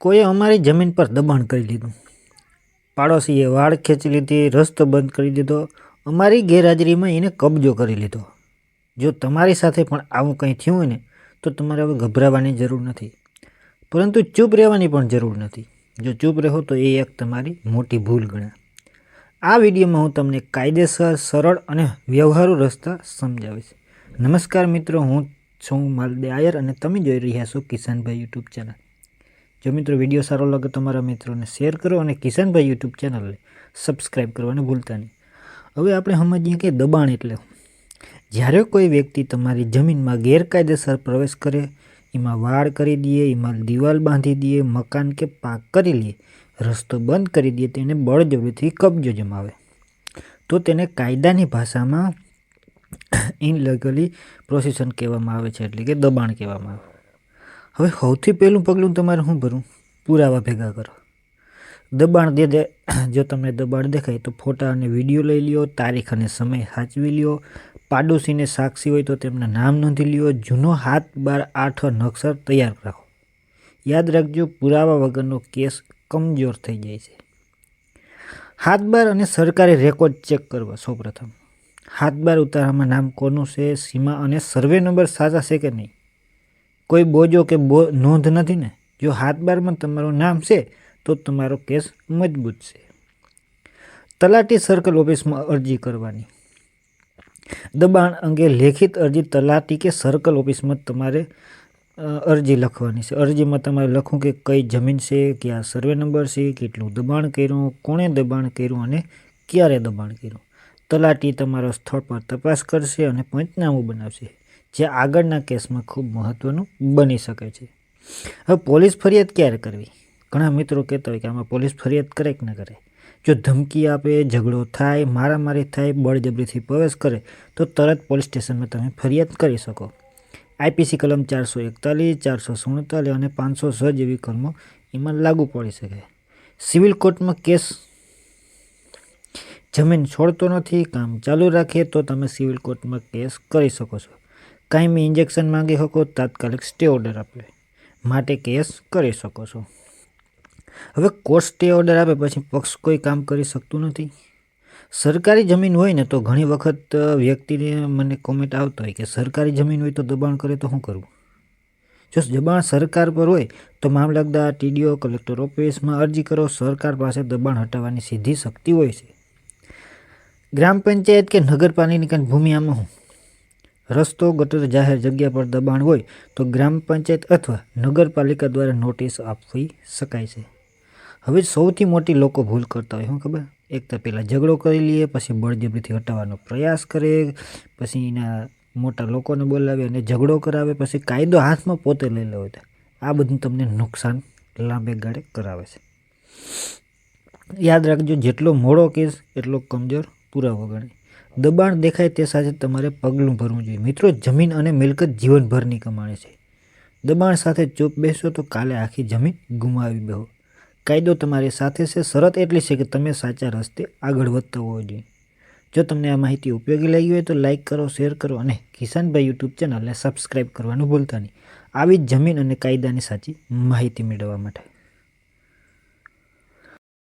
કોઈએ અમારી જમીન પર દબાણ કરી લીધું. પાડોશીએ વાળ ખેંચી લીધી, રસ્તો બંધ કરી દીધો. અમારી ગેરહાજરીમાં એને કબજો કરી લીધો. જો તમારી સાથે પણ આવું કંઈ થયું હોય ને, તો તમારે હવે ગભરાવાની જરૂર નથી. પરંતુ ચૂપ રહેવાની પણ જરૂર નથી. જો ચૂપ રહો તો એ એક તમારી મોટી ભૂલ ગણા આ વિડીયોમાં હું તમને કાયદેસર, સરળ અને વ્યવહારુ રસ્તા સમજાવીશ. નમસ્કાર મિત્રો, હું છું માલદે આયર અને તમે જોઈ રહ્યા છો કિસાનભાઈ યુટ્યુબ ચેનલ. જો મિત્રો વીડિયો સારો લાગે તમારા મિત્રોને શેર કરો અને કિસાનભાઈ યુટ્યુબ ચેનલને સબસ્ક્રાઈબ કરવાનું ભૂલતા નહીં. હવે આપણે સમજીએ કે દબાણ એટલે જ્યારે કોઈ વ્યક્તિ તમારી જમીનમાં ગેરકાયદેસર પ્રવેશ કરે, એમાં વાળ કરી દઈએ, એમાં દિવાલ બાંધી દઈએ, મકાન કે પાક કરી લઈએ, રસ્તો બંધ કરી દઈએ, તેને બળજબરીથી કબજો જમાવે. તો તેને કાયદાની ભાષામાં ઇનલીગલી પ્રોસેસન કહેવામાં આવે છે, એટલે કે દબાણ કહેવામાં આવે. હવે સૌથી પહેલું પગલું તમારે શું ભરવું? પુરાવા ભેગા કરો. દબાણ દે દે. જો તમને દબાણ દેખાય તો ફોટા અને વીડિયો લઈ લ્યો, તારીખ અને સમય સાચવી લ્યો. પાડોશીને સાક્ષી હોય તો તેમના નામ નોંધી લ્યો. જૂનો હાથ, બાર, આઠ નક્ષર તૈયાર રાખો. યાદ રાખજો, પુરાવા વગરનો કેસ કમજોર થઈ જાય છે. હાથ, બાર અને સરકારી રેકોર્ડ ચેક કરવા સૌપ્રથમ. હાથ, બાર ઉતારામાં નામ કોનું છે, સીમા અને સર્વે નંબર સાચા છે કે નહીં? કોઈ બોજો કે બો, નોંધ નથી ને? જો હાથ બારમાં તમારું નામ છે, તો તમારો કેસ મજબૂત છે. તલાટી સર્કલ ઓફિસમાં અરજી કરવાની. દબાણ અંગે લેખિત અરજી તલાટી કે સર્કલ ઓફિસમાં તમારે અરજી લખવાની છે. અરજીમાં તમારે લખવું કે કઈ જમીન છે, કયા સર્વે નંબર છે, કેટલું દબાણ કર્યું, કોણે દબાણ કર્યું અને ક્યારે દબાણ કર્યું. તલાટી તમારા સ્થળ પર તપાસ કરશે અને પંચનામું બનાવશે. જે આગળના કેસમાં ખૂબ મહત્વનું બની શકે છે. હવે પોલીસ ફરિયાદ ક્યારે કરવી? ઘણા મિત્રો કહેતા હોય કે આમાં પોલીસ ફરિયાદ કરે કે ન કરે? જો ધમકી આપે, ઝઘડો થાય, મારામારી થાય, બળજબરીથી પ્રવેશ કરે, તો તરત પોલીસ સ્ટેશનમાં તમે ફરિયાદ કરી શકો. આઈપીસી કલમ ચારસો એકતાલીસ, ચારસો સુડતાલીસ અને પાંચસો છ જેવી કલમો એમાં લાગુ પડી શકે. સિવિલ કોર્ટમાં કેસ જમીન છોડતો નથી, કામ ચાલુ રાખે તો તમે સિવિલ કોર્ટમાં કેસ કરી શકો છો. કાયમી ઇન્જેક્શન માંગી શકો તાત્કાલિક સ્ટે ઓર્ડર આપે. માટે કેસ કરી શકો છો. હવે કોર્ટ સ્ટે ઓર્ડર આપે પછી પક્ષ કોઈ કામ કરી શકતું નથી. સરકારી જમીન હોય ને તો ઘણી વખત વ્યક્તિને મને કોમેન્ટ આવતો હોય કે સરકારી જમીન હોય તો દબાણ કરે તો શું કરવું? જો દબાણ સરકાર પર હોય તો મામલતદાર ટીડીઓ કલેક્ટર ઓફિસમાં અરજી કરો, સરકાર પાસે દબાણ હટાવવાની સીધી શક્તિ હોય છે. ગ્રામ પંચાયત કે નગરપાલિકાની ભૂમિ આમાં શું રસ્તો, ગટર, જાહેર જગ્યા પર દબાણ હોય તો ગ્રામ પંચાયત અથવા નગરપાલિકા દ્વારા નોટિસ આપવી શકાય છે. હવે સૌથી મોટી લોકો ભૂલ કરતા હોય, શું ખબર? એક તો પહેલાં ઝઘડો કરી લઈએ, પછી બળજબરીથી હટાવવાનો પ્રયાસ કરે, પછી એના મોટા લોકોને બોલાવે અને ઝઘડો કરાવે, પછી કાયદો હાથમાં પોતે લઈ લે હોય આ બધું તમને નુકસાન લાંબે ગાળે કરાવે છે. યાદ રાખજો, જેટલો મોડો કેસ, એટલો કમજોર પુરાવો ગણાય. દબાણ દેખાય તે સાથે તમારે પગલું ભરવું જોઈએ. મિત્રો, જમીન અને મિલકત જીવનભરની કમાણી છે. દબાણ સાથે ચૂપ બેસો તો કાલે આખી જમીન ગુમાવી બેહો. કાયદો તમારી સાથે છે. શરત એટલી છે કે તમે સાચા રસ્તે આગળ વધતા હોવો જોઈએ. જો તમને આ માહિતી ઉપયોગી લાગી હોય તો લાઇક કરો, શેર કરો અને કિસાનભાઈ યુટ્યુબ ચેનલને સબસ્ક્રાઈબ કરવાનું ભૂલતા નહીં. આવી જ જમીન અને કાયદાની સાચી માહિતી મેળવવા માટે.